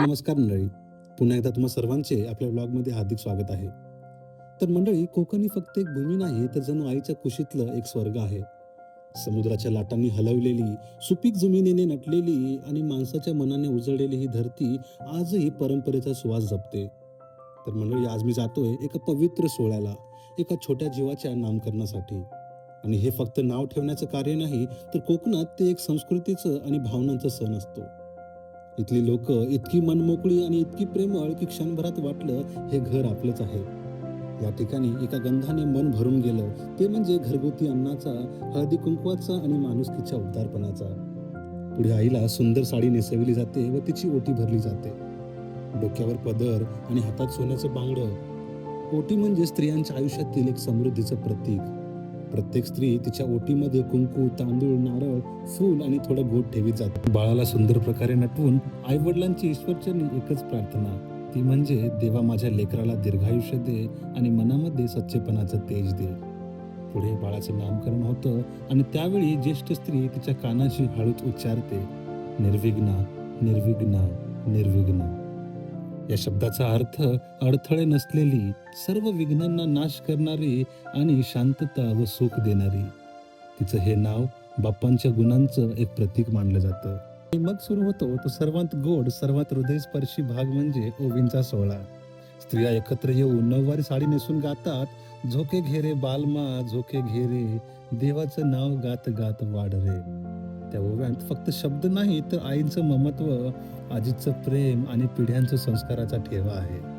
नमस्कार मंडळी. पुन्हा एकदा तुम्हा सर्वांचे आपल्या ब्लॉगमध्ये हार्दिक स्वागत आहे. तर मंडळी कोकण ही फक्त एक भूमी नाही तर जणू आईच्या कुशीतलं एक स्वर्ग आहे. समुद्राच्या लाटांनी हलवलेली सुपीक जमिनीने नटलेली आणि माणसाच्या मनाने उजळलेली ही धरती आजही परंपरेचा सुवास जपते. तर मंडळी आज मी जातोय एका पवित्र सोहळ्याला एका छोट्या जीवाच्या नामकरणासाठी. आणि हे फक्त नाव ठेवण्याचं कार्य नाही तर कोकणात ते एक संस्कृतीचं आणि भावनांचं सण असतो. इथली लोक इतकी मनमोकळी आणि इतकी प्रेमळ की क्षणभरात वाटलं हे घर आपलंच आहे. या ठिकाणी एका गंधाने मन भरून गेलं. ते म्हणजे घरगुती अन्नाचा हळदी कुंकवाचा आणि माणुसकीच्या उद्धारपणाचा. पुढे आईला सुंदर साडी नेसविली जाते व तिची ओटी भरली जाते. डोक्यावर पदर आणि हातात सोन्याचं बांगडं. ओटी म्हणजे स्त्रियांच्या आयुष्यातील एक समृद्धीचं प्रतीक. प्रत्येक स्त्री तिच्या ओटीमध्ये कुंकू तांदूळ नारळ फूल आणि थोडं गोड ठेवीत जाते. बाळाला सुंदर प्रकारे नटवून आई वडिलांची ईश्वरचरणी एकच प्रार्थना. ती म्हणजे देवा माझ्या लेकराला दीर्घायुष्य दे आणि मनामध्ये सच्चेपणाचं तेज दे. पुढे बाळाचं नामकरण होतं आणि त्यावेळी ज्येष्ठ स्त्री तिच्या कानाशी हळूच उच्चारते निर्विघ्ना निर्विघ्ना निर्विघ्ना. या शब्दाचा अर्थ अडथळे नसलेली सर्व विघ्नांना नाश करणारी आणि शांतता व सुख देणारी. तिचं हे नाव बाप्पांच्या गुणांचं एक प्रतीक मानलं जातं. मग सुरू होतो तो सर्वात गोड सर्वात हृदयस्पर्शी भाग म्हणजे ओवींचा सोहळा. स्त्रिया एकत्र येऊन नऊवारी साडी नेसून गातात झोके घेरे बालमा झोके घेरे देवाचं नाव गात गात वाढ रे. त्या फक्त शब्द नाही तर आईचं ममत्व आजीचं प्रेम आणि पिढ्यांचं संस्काराचा ठेवा आहे.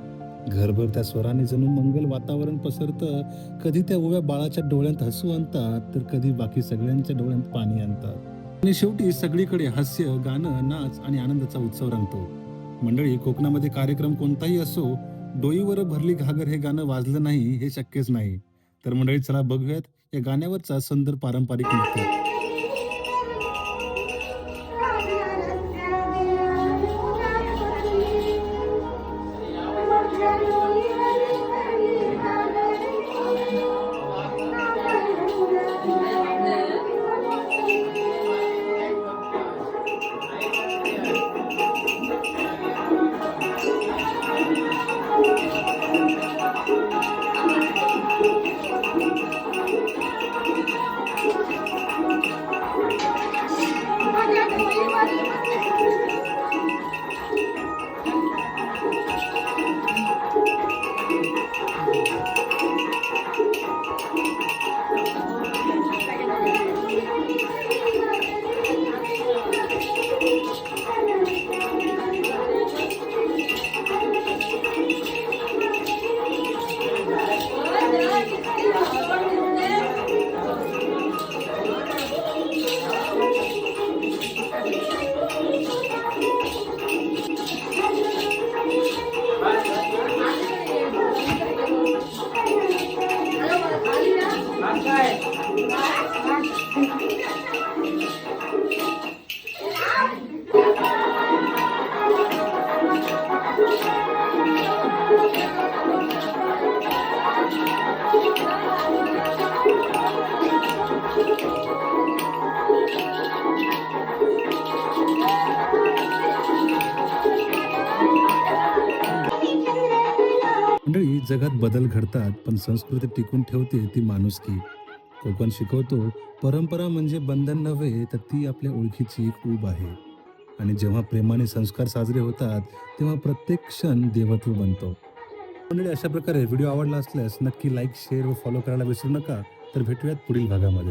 घरभर त्या स्वराने जणू मंगल वातावरण पसरतं. कधी त्या ओव्या बाळाच्या डोळ्यात हसू आणतात तर कधी बाकी सगळ्यांच्या डोळ्यात पाणी आणतात. आणि शेवटी सगळीकडे हास्य गाणं नाच आणि आनंदाचा उत्सव रंगतो. मंडळी कोकणामध्ये कार्यक्रम कोणताही असो डोईवर भरली घागर हे गाणं वाजलं नाही हे शक्यच नाही. तर मंडळी चला बघूयात या गाण्यावरचा सुंदर पारंपरिक नृत्य. 我赢我 जगात बदल घडतात पण संस्कृती टिकून ठेवते ती माणुसकी. कोकण शिकवतो परंपरा म्हणजे बंधन नव्हे तर ती आपल्या ओळखीची एक ऊब आहे. आणि जेव्हा प्रेमाने संस्कार साजरे होतात तेव्हा प्रत्येक क्षण देवत्व बनतो. मंडळी अशा प्रकारे व्हिडिओ आवडला असल्यास नक्की लाईक शेअर व फॉलो करायला विसरू नका. तर भेटूयात पुढील भागामध्ये.